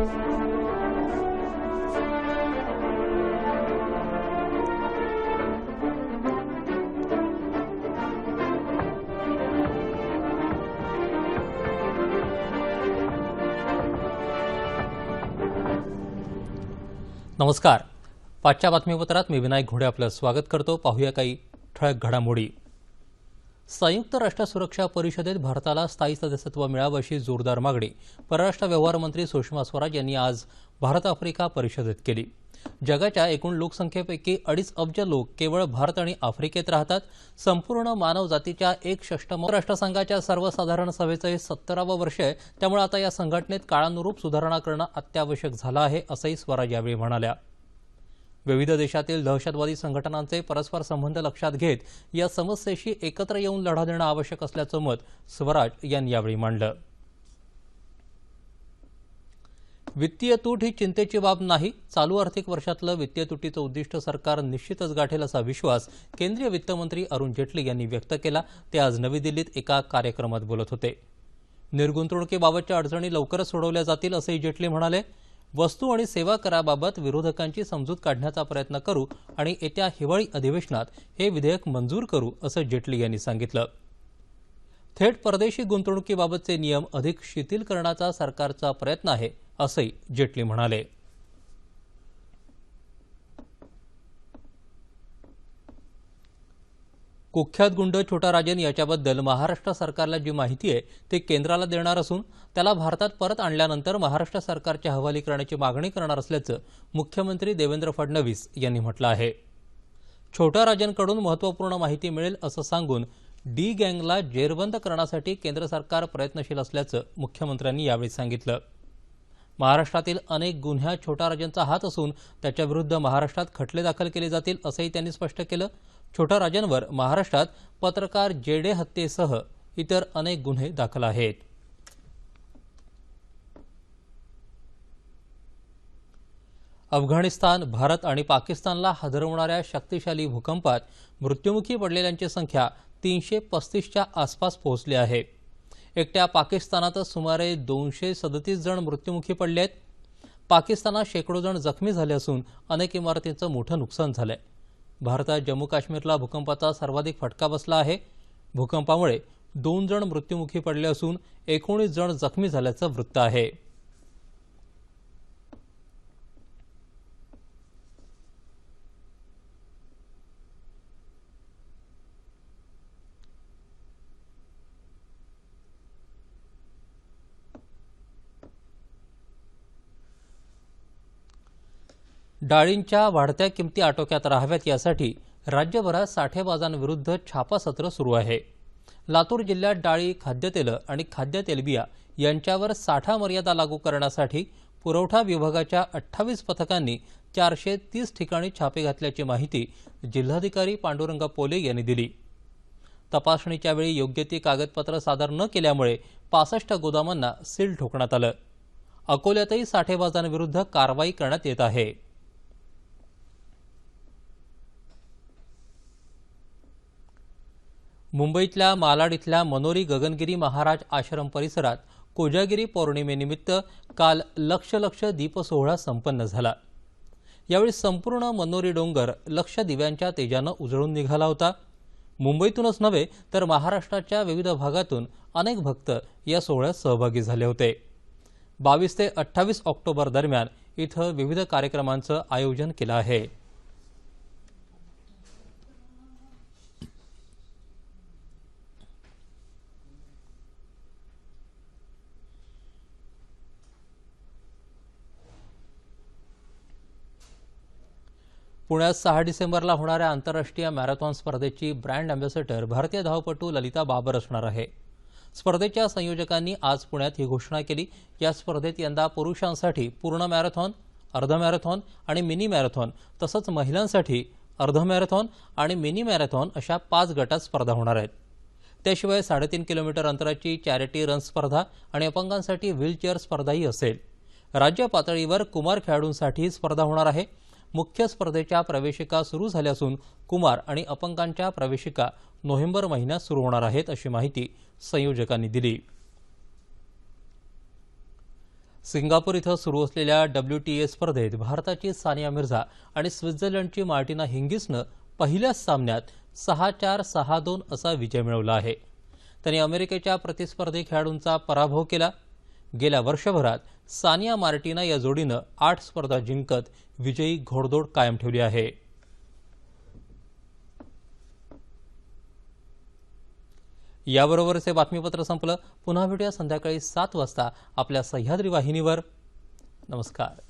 नमस्कार. पाचच्या बातमीपत्रात मी विनायक घोडे आपलं स्वागत करतो. पाहूया काही ठळक घडामोडी. संयुक्त राष्ट्र सुरक्षा परिषदेत भारताला स्थायी सदस्यत्व मिळावं अशी जोरदार मागणी परराष्ट्र व्यवहार मंत्री सुषमा स्वराज यांनी आज भारत आफ्रिका परिषदेत केली. जगाच्या एकूण लोकसंख्येपैकी अडीच अब्ज लोक केवळ भारत आणि आफ्रिकेत राहतात. संपूर्ण मानव जातीच्या एक षष्टम राष्ट्रसंघाच्या सर्वसाधारण सभेचं हे सत्तरावं वर्ष आहे. त्यामुळे आता या संघटनेत काळानुरूप सुधारणा करणं अत्यावश्यक झालं आहे असंही स्वराज यावेळी म्हणाल्या. विविध देशातील दहशतवादी संघटनांचे परस्पर संबंध लक्षात घेत या समस्येशी एकत्र येऊन लढा देणं आवश्यक असल्याचं मत स्वराज यांनी यावेळी मांडलं. वित्तीय तूट ही चिंतेची बाब नाही चालू आर्थिक वर्षातलं वित्तीय तुटीचं उद्दिष्ट सरकार निश्चितच गाठेल असा विश्वास केंद्रीय वित्तमंत्री अरुण जेटली यांनी व्यक्त केला ते आज नवी दिल्लीत एका कार्यक्रमात बोलत होते. निर्गुंतवणुकीबाबतच्या अडचणी लवकरच सोडवल्या जातील असंही जेटली म्हणाले. वस्तू आणि सेवा कराबाबत विरोधकांची समजूत काढण्याचा प्रयत्न करू आणि येत्या हिवाळी अधिवेशनात हे विधेयक मंजूर करू असं जेटली यांनी सांगितलं. थेट परदेशी गुंतवणुकीबाबतचे नियम अधिक शिथिल करण्याचा सरकारचा प्रयत्न आहे असंही जेटली म्हणाले. कुख्यात गुंड छोटा राजन याच्याबद्दल महाराष्ट्र सरकारला जी माहिती आहे ते केंद्राला देणार असून त्याला भारतात परत आणल्यानंतर महाराष्ट्र सरकारच्या हवाली करण्याची मागणी करणार असल्याचं मुख्यमंत्री देवेंद्र फडणवीस यांनी म्हटलं आहे. छोटा राजनकडून महत्त्वपूर्ण माहिती मिळेल असं सांगून डी गँगला जेरबंद करण्यासाठी केंद्र सरकार प्रयत्नशील असल्याचं मुख्यमंत्र्यांनी यावेळी सांगितलं. महाराष्ट्रातील अनेक गुन्ह्यात छोटा राजनचा हात असून त्याच्याविरुद्ध महाराष्ट्रात खटले दाखल केले जातील असंही त्यांनी स्पष्ट केलं. छोटा राजनवर महाराष्ट्रात पत्रकार जेडे हत्येसह इतर अनेक गुन्हे दाखल आहेत. अफगाणिस्तान भारत आणि पाकिस्तानला हादरवणाऱ्या शक्तिशाली भूकंपात मृत्युमुखी पडलेल्यांची संख्या तीनशे पस्तीसच्या आसपास पोहोचली आहे. एकट्या पाकिस्तानातच सुमारे दोनशे सदतीस जण मृत्युमुखी पडले आहेत पाकिस्तानात शेकडो जण जखमी झाले असून अनेक इमारतींचं मोठं नुकसान झालं आहे भारतात जम्मू काश्मीरला भूकंपाचा सर्वाधिक फटका बसला आहे. भूकंपामुळे दोन जण मृत्युमुखी पडले असून एकोणीस जण जखमी झाल्याचं वृत्त आहे. डाळींच्या वाढत्या किमती आटोक्यात राहाव्यात यासाठी राज्यभरात साठेबाजांविरुद्ध छापासत्र सुरू आहे. लातूर जिल्ह्यात डाळी खाद्यतेलं आणि खाद्यतेलबिया यांच्यावर साठा मर्यादा लागू करण्यासाठी पुरवठा विभागाच्या अठ्ठावीस पथकांनी चारशे तीस ठिकाणी छापे घातल्याची माहिती जिल्हाधिकारी पांडुरंग पोले यांनी दिली. तपासणीच्या वेळी योग्य ती कागदपत्र सादर न केल्यामुळे पासष्ट गोदामांना सील ठोकण्यात आलं. अकोल्यातही साठेबाजांविरुद्ध कारवाई करण्यात येत आहे. मुंबईतल्या मालाड इथल्या मनोरी गगनगिरी महाराज आश्रम परिसरात कोजागिरी पौर्णिमेनिमित्त काल लक्ष लक्ष दीपसोहळा संपन्न झाला. यावेळी संपूर्ण मनोरी डोंगर लक्ष दिव्यांच्या तेजानं उजळून निघाला होता. मुंबईतूनच नव्हे तर महाराष्ट्राच्या विविध भागातून अनेक भक्त या सोहळ्यात सहभागी झाले होते. बावीस ते अठ्ठावीस ऑक्टोबर दरम्यान इथं विविध कार्यक्रमांचं आयोजन केलं आहे. पुण्यात सहा डिसेंबरला होणाऱ्या आंतरराष्ट्रीय मॅरेथॉन स्पर्धेची ब्रँड अँबॅसेडर भारतीय धावपटू ललिता बाबर असणार आहे. स्पर्धेच्या संयोजकांनी आज पुण्यात ही घोषणा केली. या स्पर्धेत यंदा पुरुषांसाठी पूर्ण मॅरेथॉन अर्ध मॅरेथॉन आणि मिनी मॅरेथॉन तसंच महिलांसाठी अर्ध मॅरेथॉन आणि मिनी मॅरेथॉन अशा पाच गटात स्पर्धा होणार आहेत. त्याशिवाय साडेतीन किलोमीटर अंतराची चॅरिटी रन स्पर्धा आणि अपंगांसाठी व्हीलचेअर स्पर्धाही असेल. राज्य पातळीवर कुमार खेळाडूंसाठी स्पर्धा होणार आहे. मुख्य स्पर्धेच्या प्रवेशिका सुरू झाल्या असून कुमार आणि अपंगांच्या प्रवेशिका नोव्हेंबर महिन्यात सुरू होणार आहेत अशी माहिती संयोजकांनी दिली. सिंगापूर इथं सुरू असलेल्या डब्ल्यू टी ए स्पर्धेत भारताची सानिया मिर्झा आणि स्वित्झर्लंडची मार्टिना हिंगिसनं पहिल्याच सामन्यात सहा चार सहा दोन असा विजय मिळवला आहे. त्यांनी अमेरिकेच्या प्रतिस्पर्धी खेळाडूंचा पराभव केला. गेल्या वर्षभरात सानिया मार्टिना या जोडीनं आठ स्पर्धा जिंकत विजयी घोडदौड कायम ठेवली आहे. याबरोबरच हे बातमीपत्र संपलं. पुन्हा भेटूया संध्याकाळी सात वाजता आपल्या सह्याद्री वाहिनीवर. नमस्कार.